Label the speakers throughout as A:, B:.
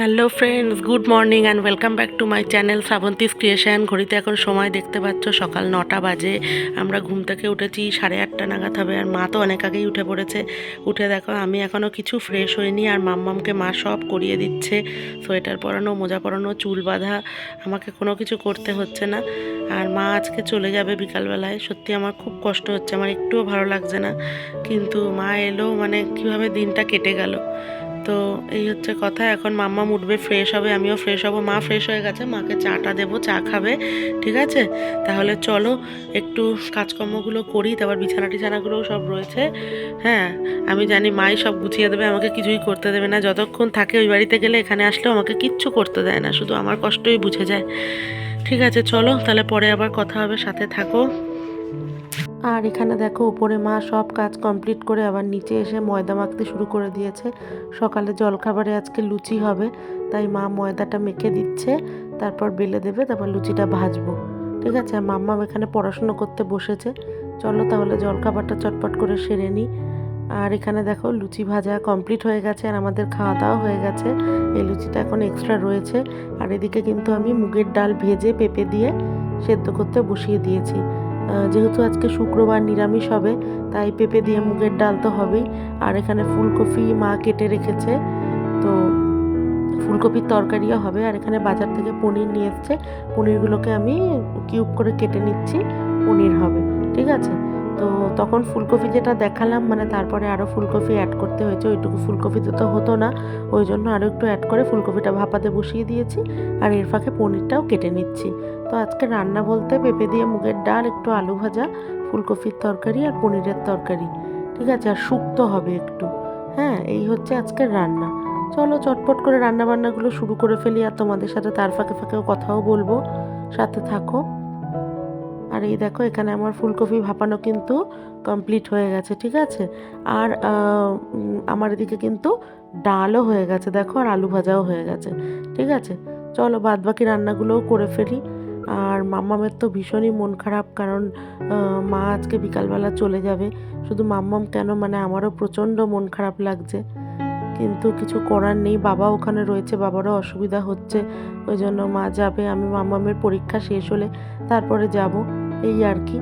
A: Hello friends good morning and welcome back to my channel Srabanti's creation ঘড়িতে এখন সময় দেখতে পাচ্ছ, সকাল নটা বাজে। আমরা ঘুম থেকে উঠেছি, সাড়ে আটটা নাগাদ হবে আর মা তো অনেক আগেই উঠে পড়েছে। উঠে দেখো, আমি এখনও কিছু ফ্রেশ হইনি আর মাম্মামকে মা সব করিয়ে দিচ্ছে। সোয়েটার পরানো, মোজা পরানো, চুল বাঁধা, আমাকে কোনো কিছু করতে হচ্ছে না। আর মা আজকে চলে যাবে বিকালবেলায়। সত্যি আমার খুব কষ্ট হচ্ছে, আমার একটুও ভালো লাগছে না। কিন্তু মা এলো মানে কীভাবে দিনটা কেটে গেল। তো এই হচ্ছে কথা, এখন মাম্মা উঠবে ফ্রেশ হবে, আমিও ফ্রেশ হব, মা ফ্রেশ হয়ে গেছে, মাকে চাটা দেবো, চা খাবে, ঠিক আছে? তাহলে চলো, একটু কাজকর্মগুলো করি, তারপর বিছানা টিছানাগুলোও সব রয়েছে হ্যাঁ? আমি জানি মাই সব গুছিয়ে দেবে, আমাকে কিছুই করতে দেবে না, যতক্ষণ থাকে ওই বাড়িতে গেলে এখানে আসলেও আমাকে কিচ্ছু করতে দেয় না, শুধু আমার কষ্টই বুঝে যায়, ঠিক আছে? চলো, তাহলে পরে আবার কথা হবে, সাথে থাকো। আর এখানে দেখো, উপরে মা সব কাজ কমপ্লিট করে আবার নিচে এসে ময়দা মাখতে শুরু করে দিয়েছে। সকালে জলখাবারে আজকে লুচি হবে, তাই মা ময়দাটা মেখে দিচ্ছে, তারপর বেলে দেবে, তারপর লুচিটা ভাজবো। ঠিক আছে, আর মাম্মাম এখানে পড়াশুনো করতে বসেছে। চলো তাহলে জলখাবারটা চটপট করে সেরে নিই আর এখানে দেখো, লুচি ভাজা কমপ্লিট হয়ে গেছে, আর আমাদের খাওয়া দাওয়া হয়ে গেছে। এই লুচিটা এখন এক্সট্রা রয়েছে। আর এদিকে কিন্তু আমি মুগের ডাল ভেজে পেঁপে দিয়ে সেদ্ধ করতে বসিয়ে দিয়েছি। যেহেতু আজকে শুক্রবার নিরামিষ হবে, তাই পেঁপে দিয়ে মুগের ডাল তো হবেই। আর এখানে ফুলকপি মা কেটে রেখেছে, তো ফুলকপির তরকারিও হবে। আর এখানে বাজার থেকে পনির নিয়ে এসছে, পনিরগুলোকে আমি কিউব করে কেটে নিচ্ছি, পনির হবে। ঠিক আছে? তো তখন ফুলকপি যেটা দেখালাম মানে তারপরে আরও ফুলকপি অ্যাড করতে হয়েছে, ওইটুকু ফুলকপিতে তো হতো না। ওই জন্য আরও একটু অ্যাড করে ফুলকপিটা ভাপাতে বসিয়ে দিয়েছি আর এর ফাঁকে পনিরটাও কেটে নিচ্ছি। তো আজকে রান্না বলতে পেঁপে দিয়ে মুগের ডাল, একটু আলু ভাজা, ফুলকপির তরকারি আর পনিরের তরকারি। ঠিক আছে, আর শুক্তো হবে একটু। হ্যাঁ এই হচ্ছে আজকের রান্না। চলো চটপট করে রান্নাবান্নাগুলো শুরু করে ফেলি আর তোমাদের সাথে তার ফাঁকে ফাঁকেও কথাও বলব। সাথে থাকো। আর এই দেখো, এখানে আমার ফুলকপি ভাপানো কিন্তু কমপ্লিট হয়ে গেছে, ঠিক আছে? আর আমার এদিকে কিন্তু ডালও হয়ে গেছে, দেখো, আর আলু ভাজাও হয়ে গেছে, ঠিক আছে? চলো বাদ বাকি রান্নাগুলোও করে ফেলি। আর মাম্মামের তো ভীষণই মন খারাপ, কারণ মা আজকে বিকালবেলা চলে যাবে। শুধু মাম্মাম কেন মানে আমারও প্রচণ্ড মন খারাপ লাগছে। কিন্তু কিছু করার নেই, বাবা ওখানে রয়েছে, বাবারও অসুবিধা হচ্ছে। ওই জন্য মা যাবে, আমি মাম্মামের পরীক্ষা শেষ হলে তারপরে যাব। এই আর কি।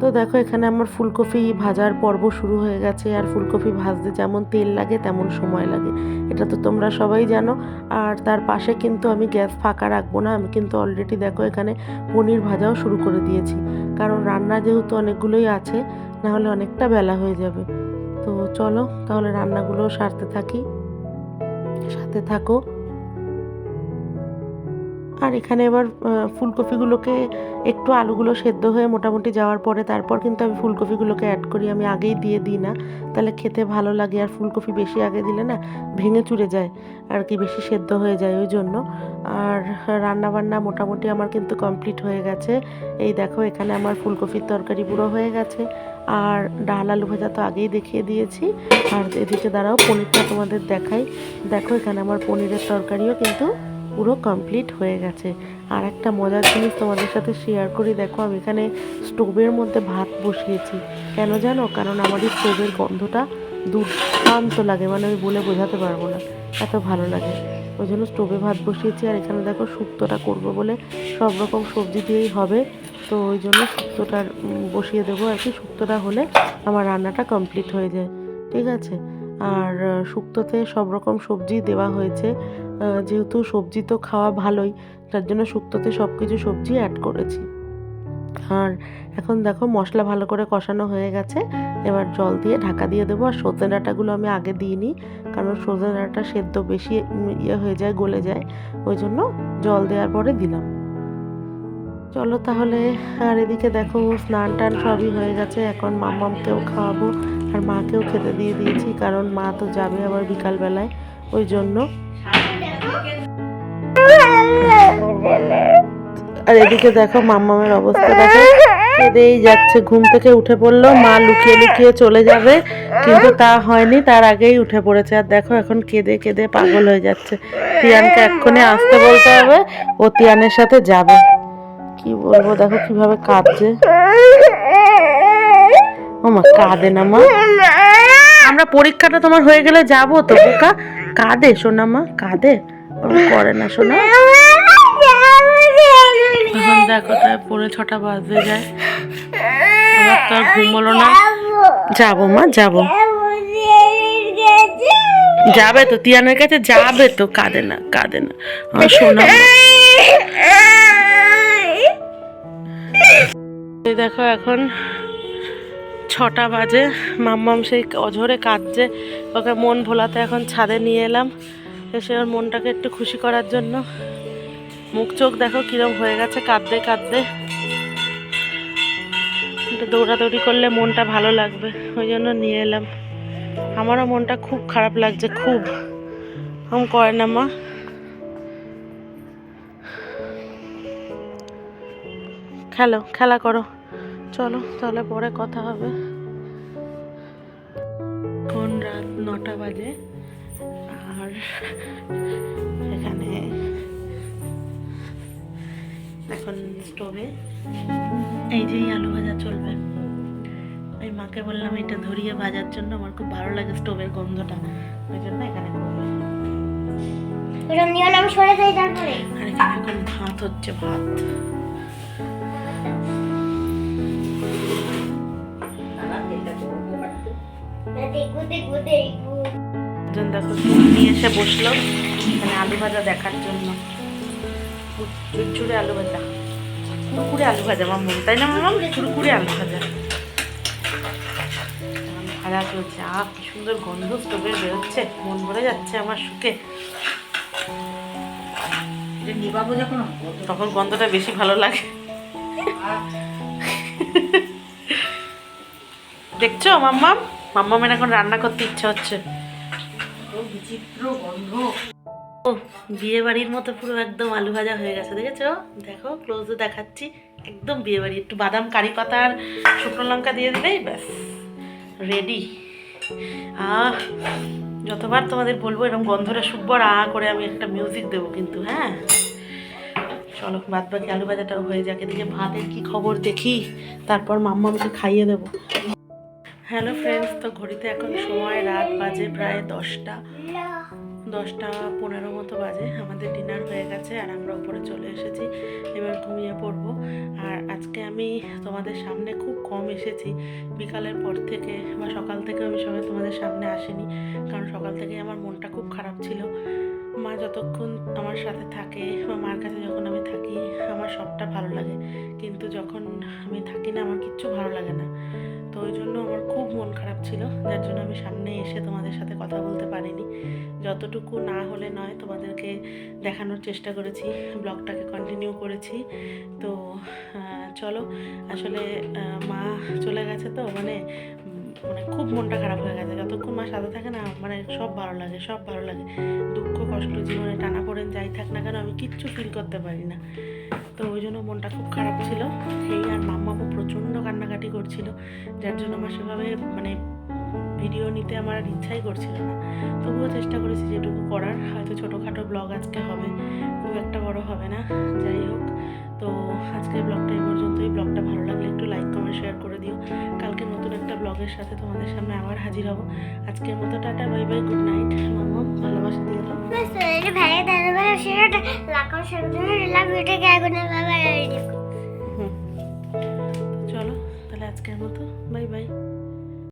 A: তো দেখো, এখানে আমার ফুলকপি ভাজার পর্ব শুরু হয়ে গেছে। আর ফুলকপি ভাজতে যেমন তেল লাগে, তেমন সময় লাগে। এটা তো তোমরা সবাই জানো। আর তার পাশে কিন্তু আমি গ্যাস ফাঁকা রাখব না। আমি কিন্তু অলরেডি দেখো, এখানে পনির ভাজাও শুরু করে দিয়েছি। কারণ রান্না যেহেতু অনেকগুলোই আছে, না হলে অনেকটা বেলা হয়ে যাবে। তো চলো, তাহলে রান্নাগুলো সারতে থাকি। সাথে থাকো। আর এখানে এবার ফুলকপিগুলোকে একটু আলুগুলো সেদ্ধ হয়ে মোটামুটি যাওয়ার পরে তারপর কিন্তু আমি ফুলকপিগুলোকে অ্যাড করি। আমি আগেই দিয়ে দিই না। তাহলে খেতে ভালো লাগে। আর ফুলকপি বেশি আগে দিলে না ভেঙে চুরে যায় আর কি, বেশি সেদ্ধ হয়ে যায় ওই জন্য। আর রান্না বান্না মোটামুটি আমার কিন্তু কমপ্লিট হয়ে গেছে। এই দেখো, এখানে আমার ফুলকপির তরকারি পুরো হয়ে গেছে। আর ডাল আলু ভাজা তো আগেই দেখিয়ে দিয়েছি। আর এদিকে দাঁড়াও, পনিরটা তোমাদের দেখাই। দেখো, এখানে আমার পনিরের তরকারিও কিন্তু পুরো কমপ্লিট হয়ে গেছে। আর একটা মজার জিনিস তোমাদের সাথে শেয়ার করি, দেখো আমি এখানে স্টোভের মধ্যে ভাত বসিয়েছি। কেন জানো? কারণ আমার এই স্টোভের গন্ধটা দুর্দান্ত লাগে মানে আমি বলে বোঝাতে পারব না। এত ভালো লাগে। ওই জন্য স্টোভে ভাত বসিয়েছি, আর এখানে দেখো শুক্তোটা করব বলে সব রকম সবজি দিয়েই হবে। তো ওই জন্য শুক্তোটা বসিয়ে দেবো আর কি। শুক্তোটা হলে আমার রান্নাটা কমপ্লিট হয়ে যায়। ঠিক আছে? আর শুক্তোতে সব রকম সবজি দেওয়া হয়েছে। যেহেতু সবজি তো খাওয়া ভালোই, তার জন্য শুক্তোতে সব কিছু সবজি অ্যাড করেছি। আর এখন দেখো মশলা ভালো করে কষানো হয়ে গেছে, এবার জল দিয়ে ঢাকা দিয়ে দেবো। আর সজনে ডাঁটাগুলো আমি আগে দিইনি, কারণ সজনে ডাঁটা সেদ্ধ বেশি ইয়ে হয়ে যায়, গলে যায়, ওই জন্য জল দেওয়ার পরে দিলাম। চলো তাহলে, আর এদিকে দেখো স্নান টান সবই হয়ে গেছে, এখন মাম্মামকেও খাওয়াবো, আর মাকেও খেতে দিয়ে দিয়েছি, কারণ মা তো যাবে আবার বিকালবেলায়, ওই জন্য আর এদিকে দেখো মাম্মামের অবস্থা, দেখো, কেঁদেই যাচ্ছে। ঘুম থেকে উঠে পড়ল, মা লুকিয়ে লুকিয়ে চলে যাবে, কিন্তু তা হয়নি, তার আগেই উঠে পড়েছে। আর দেখো, এখন কেঁদে কেঁদে পাগল হয়ে যাচ্ছে। তিয়ানকে এক্ষুনি আসতে বলতে হবে, ও তিয়ানের সাথে যাবে। কি বলব, দেখো কীভাবে কাঁদছে। ও মা, কাঁদে না মা। আমরা পরীক্ষাটা তোমার হয়ে গেলে যাব তো, বোকা। কাঁদে, সোনা মা, কাঁদে। করে না শোনা এখন দেখো তাই পরে ছটা বাজতে যায়। আমার তো আর ঘুম হলো না। যাব মা, যাব। যাবে তো, তিয়ানের কাছে যাবে তো, কাঁদে না কাঁদে না। আমার শোনা দেখো, এখন ছটা বাজে। মাম্মাম সেই অঝরে কাঁদছে। ওকে মন ভোলাতে এখন ছাদে নিয়ে এলাম। এসে ওর মনটাকে একটু খুশি করার জন্য। মুখ চোখ দেখো কিরম হয়ে গেছে, কাঁদতে কাঁদতে। দৌড়াদৌড়ি করলে মনটা ভালো লাগবে, ওই জন্য নিয়ে এলাম। আমারও মনটা খুব খারাপ লাগছে, খুব। আমি করে না মা? খেলো, খেলা করো। চলো, তাহলে পরে কথা হবে। এখন রাত নটা বাজে, আর এখানে স্টোভে। এই যে আলু ভাজা চলবে। ওই মাকে বললাম এটা ধরিয়ে ভাজার জন্য আমার খুব ভালো লাগে স্টোভের গন্ধটা। ওই জন্য এখানে করবে
B: আমি
A: আর ভাত হচ্ছে ভাত। একজন দেখো নিয়ে এসে বসল এখানে আলু ভাজা দেখার জন্য। চুরচুরে আলু ভাজা। কুড়কুড়ে আলু ভাজা মাম্মু। তাই না মামাম? কুড়কুড়ে আলু ভাজা। ভাজা চলছে। আহ কি সুন্দর গন্ধ স্টোভের বেরোচ্ছে। মন ভরে যাচ্ছে আমার
C: নিবাবো যখন
A: তখন গন্ধটা বেশি ভালো লাগে। দেখছ মাম্মাম? মাম্মামের এখন রান্না করতে ইচ্ছা হচ্ছে।
C: বিচিত্র গন্ধ।
A: ও বিয়ে বাড়ির মতো পুরো একদম আলু ভাজা হয়ে গেছে, দেখেছ? দেখো ক্লোজে দেখাচ্ছি। একদম বিয়ে বাড়ি একটু বাদাম কারি পাতা আর শুকনো লঙ্কা দিয়ে দিলেই ব্যাস রেডি আহ, যতবার তোমাদের বলব এরকম গন্ধটা শুকবার আ করে আমি একটা মিউজিক দেবো কিন্তু হ্যাঁ? চলো বাদ বাকি আলু ভাজাটাও হয়ে যাক, এদিকে ভাতের কি খবর দেখি, তারপর মাম্মামকে খাইয়ে দেবো। হ্যালো ফ্রেন্ডস তো ঘড়িতে এখন সময় রাত বাজে প্রায় দশটা। দশটা পনেরো মতো বাজে, আমাদের ডিনার হয়ে গেছে আর আমরা উপরে চলে এসেছি, এবার ঘুমিয়ে পড়ব। আর আজকে আমি তোমাদের সামনে খুব কম এসেছি, বিকালের পর থেকে বা সকাল থেকে আমি সবাই তোমাদের সামনে আসিনি, কারণ সকাল থেকে আমার মনটা খুব খারাপ ছিল। মা যতক্ষণ আমার সাথে থাকে বা মার কাছে যখন আমি সবটা ভালো লাগে। কিন্তু যখন আমি থাকি না, আমার কিচ্ছু ভালো লাগে না। তো ওই জন্য আমার খুব মন খারাপ ছিল। যার জন্য আমি সামনে এসে তোমাদের সাথে কথা বলতে পারিনি। যতটুকু না হলে নয়, তোমাদেরকে দেখানোর চেষ্টা করেছি। ব্লগটাকে কন্টিনিউ করেছি। তো চলো, আসলে মা চলে গেছে তো মানে মানে খুব মনটা খারাপ হয়ে গেছে। যতক্ষণ মা সাথে থাকে না মানে সব ভালো লাগে, সব ভালো লাগে। দুঃখ, কষ্ট, জীবনে টানা পড়েন, যাই থাক না কেন, আমি কিচ্ছু ফিল করতে পারি না। ওই জন্য মনটা খুব খারাপ ছিল। সেই আর মাম্মাও প্রচণ্ড কান্নাকাটি করছিল। যার জন্য আমার সেভাবে মানে ভিডিও নিতে আমার আর ইচ্ছাই করছিল না। তবুও চেষ্টা করেছি যেটুকু করার। হয়তো ছোটোখাটো ব্লগ আজকে হবে, খুব একটা বড় হবে না। যাই হোক, তো আজকের ব্লগটা এই পর্যন্তই। ব্লগটা ভালো লাগলে একটু লাইক কমেন্ট শেয়ার করে দিও। ব্লগের সাথে তোমাদের সামনে আবার হাজির হব। আজকের মতো tata bye bye good night মামা ভালোবাসা দিয়ে দাও। চলো তাহলে আজকের মতো বাই বাই।